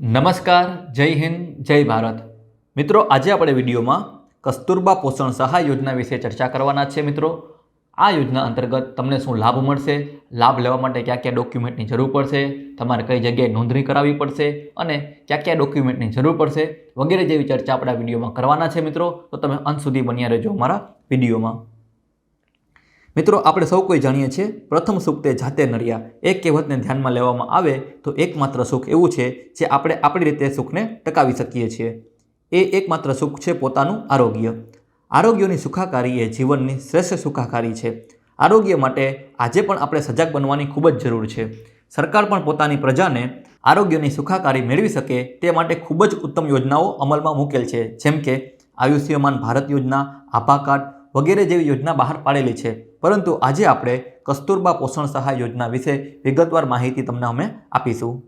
નમસ્કાર, જય હિન્દ, જય ભારત. મિત્રો, આજે આપણે વિડીયોમાં કસ્તુરબા પોષણ સહાય યોજના વિશે ચર્ચા કરવાના છે મિત્રો. આ યોજના અંતર્ગત તમને શું લાભ મળશે? લાભ લેવા માટે કયા ક્યાં ડોક્યુમેન્ટની જરૂર પડશે? તમારે કઈ જગ્યાએ નોંધણી કરાવવી પડશે? અને કયા કયા ડોક્યુમેન્ટની જરૂર પડશે? વગેરે જેવી ચર્ચા આપણા વિડીયોમાં કરવાના છે મિત્રો. તો તમે અંત સુધી બન્યા રહેજો અમારા વિડીયોમાં. મિત્રો, આપણે સૌ કોઈ જાણીએ છીએ, પ્રથમ સુખ તે જાતે નડ્યા એ કહેવતને ધ્યાનમાં લેવામાં આવે તો એકમાત્ર સુખ એવું છે જે આપણે આપણી રીતે સુખને ટકાવી શકીએ છીએ. એ એકમાત્ર સુખ છે પોતાનું આરોગ્ય. આરોગ્યની સુખાકારી એ જીવનની શ્રેષ્ઠ સુખાકારી છે. આરોગ્ય માટે આજે પણ આપણે સજાગ બનવાની ખૂબ જ જરૂર છે. સરકાર પણ પોતાની પ્રજાને આરોગ્યની સુખાકારી મેળવી શકે તે માટે ખૂબ જ ઉત્તમ યોજનાઓ અમલમાં મૂકેલ છે. જેમ કે આયુષ્યમાન ભારત યોજના, આભા કાર્ડ વગેરે જેવી યોજના બહાર પાડેલી છે. પરંતુ આજે આપણે કસ્તુરબા પોષણ સહાય યોજના વિશે વિગતવાર માહિતી તમને અમે આપીશું.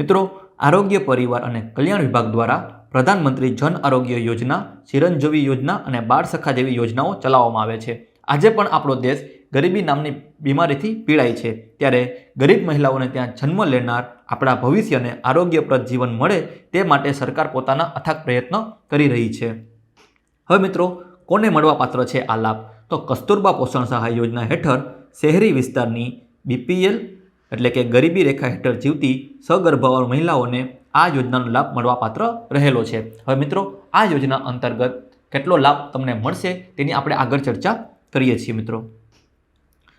મિત્રો, આરોગ્ય પરિવાર અને કલ્યાણ વિભાગ દ્વારા પ્રધાનમંત્રી જન આરોગ્ય યોજના, ચિરંજીવી યોજના અને બાળ સખા જેવી યોજનાઓ ચલાવવામાં આવે છે. આજે પણ આપણો દેશ ગરીબી નામની બીમારીથી પીડાય છે. ત્યારે ગરીબ મહિલાઓને ત્યાં જન્મ લેનાર આપણા ભવિષ્યને આરોગ્યપ્રદ જીવન મળે તે માટે સરકાર પોતાના અથાગ પ્રયત્ન કરી રહી છે. હવે મિત્રો કોને મળવાપાત્ર છે આ લાભ? તો કસ્તુરબા પોષણ સહાય યોજના હેઠળ શહેરી વિસ્તારની બીપીએલ એટલે કે ગરીબી રેખા હેઠળ જીવતી સગર્ભા મહિલાઓને આ યોજનાનો લાભ મળવાપાત્ર રહેલો છે. હવે મિત્રો, આ યોજના અંતર્ગત કેટલો લાભ તમને મળશે તેની આપણે આગળ ચર્ચા કરીએ છીએ મિત્રો.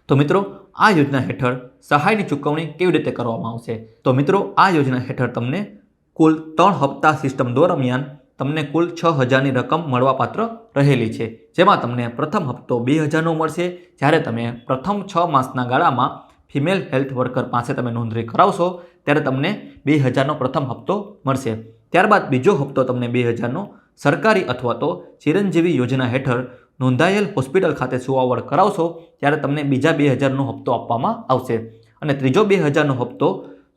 તો મિત્રો, આ યોજના હેઠળ સહાયની ચૂકવણી કેવી રીતે કરવામાં આવશે? તો મિત્રો, આ યોજના હેઠળ તમને કુલ ત્રણ હપ્તા સિસ્ટમ દરમિયાન તમને કુલ છ હજારની રકમ મળવાપાત્ર રહેલી છે. જેમાં તમને પ્રથમ હપ્તો બે હજારનો મળશે. જ્યારે તમે પ્રથમ છ માસના ગાળામાં ફિમેલ હેલ્થ વર્કર પાસે તમે નોંધણી કરાવશો, ત્યારે તમને બે હજારનો પ્રથમ હપ્તો મળશે. ત્યારબાદ બીજો હપ્તો તમને બે હજારનો સરકારી અથવા તો ચિરંજીવી યોજના હેઠળ નોંધાયેલ હોસ્પિટલ ખાતે સુવાવડ કરાવશો, ત્યારે તમને બીજા બે હજારનો હપ્તો આપવામાં આવશે. અને ત્રીજો બે હજારનો હપ્તો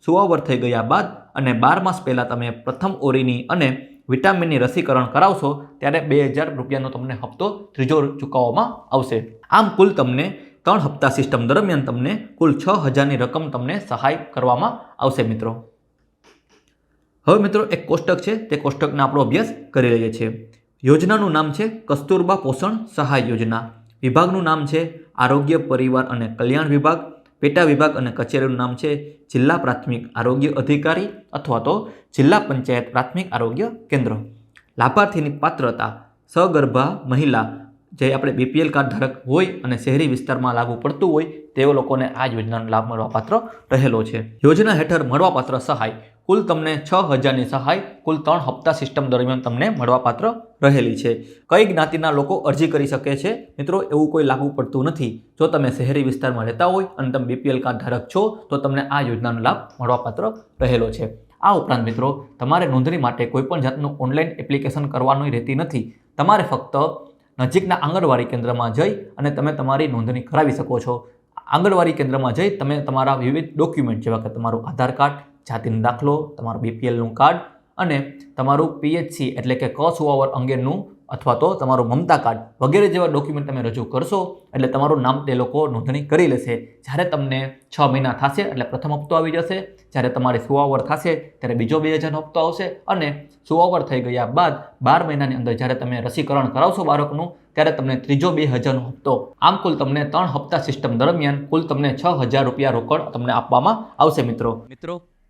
સુવાવડ થઈ ગયા બાદ અને બાર માસ પહેલાં તમે પ્રથમ ઓરીની અને વિટામિનની રસીકરણ કરાવશો, ત્યારે બે હજાર રૂપિયાનો તમને હપ્તો ત્રીજો ચૂકવવામાં આવશે. આમ કુલ તમને ત્રણ હપ્તા સિસ્ટમ દરમિયાન તમને કુલ છ હજારની રકમ તમને સહાય કરવામાં આવશે મિત્રો. હવે મિત્રો એક કોષ્ટક છે, તે કોષ્ટકનો આપણો અભ્યાસ કરી લઈએ છીએ. યોજનાનું નામ છે કસ્તુરબા પોષણ સહાય યોજના. વિભાગનું નામ છે આરોગ્ય પરિવાર અને કલ્યાણ વિભાગ. પેટા વિભાગ અને કચેરીનું નામ છે જિલ્લા પ્રાથમિક આરોગ્ય અધિકારી અથવા તો જિલ્લા પંચાયત પ્રાથમિક આરોગ્ય કેન્દ્ર. લાભાર્થીની પાત્રતા સગર્ભા મહિલા જે આપણે બીપીએલ કાર્ડ ધારક હોય અને શહેરી વિસ્તારમાં લાગુ પડતું હોય તેઓ લોકોને આ યોજનાનો લાભ મળવાપાત્ર રહેલો છે. યોજના હેઠળ મળવાપાત્ર સહાય કુલ તમને છ હજારની સહાય કુલ ત્રણ હપ્તા સિસ્ટમ દરમિયાન તમને મળવાપાત્ર રહેલી છે. કઈ જ્ઞાતિના લોકો અરજી કરી શકે છે? મિત્રો, એવું કોઈ લાગુ પડતું નથી. જો તમે શહેરી વિસ્તારમાં રહેતા હોય અને તમે બીપીએલ કાર્ડ ધારક છો, તો તમને આ યોજનાનો લાભ મળવાપાત્ર રહેલો છે. આ ઉપરાંત મિત્રો, તમારે નોંધણી માટે કોઈપણ જાતનું ઓનલાઈન એપ્લિકેશન કરવાની રહેતી નથી. તમારે ફક્ત નજીકના આંગણવાડી કેન્દ્રમાં જઈ અને તમે તમારી નોંધણી કરાવી શકો છો. આંગણવાડી કેન્દ્રમાં જઈ તમે તમારા વિવિધ ડોક્યુમેન્ટ જેવા કે તમારું આધાર કાર્ડ જાતિનો દાખલો, તમારું બીપીએલનું કાર્ડ અને તમારું પીએચસી એટલે કે ક સુવાવર અંગેનું અથવા તો તમારું મમતા કાર્ડ વગેરે જેવા ડોક્યુમેન્ટ તમે રજૂ કરશો, એટલે તમારું નામ તે લોકો નોંધણી કરી લેશે. જ્યારે તમને છ મહિના થશે, એટલે પ્રથમ હપ્તો આવી જશે. જ્યારે તમારી સુવાવર થશે, ત્યારે બીજો બે હજારનો હપ્તો આવશે અને સુવાવર થઈ ગયા બાદ બાર મહિનાની અંદર જ્યારે તમે રસીકરણ કરાવશો બાળકનું, ત્યારે તમને ત્રીજો બે હજારનો હપ્તો. આમ કુલ તમને ત્રણ હપ્તા સિસ્ટમ દરમિયાન કુલ તમને છ હજાર રૂપિયા રોકડ તમને આપવામાં આવશે મિત્રો. મિત્રો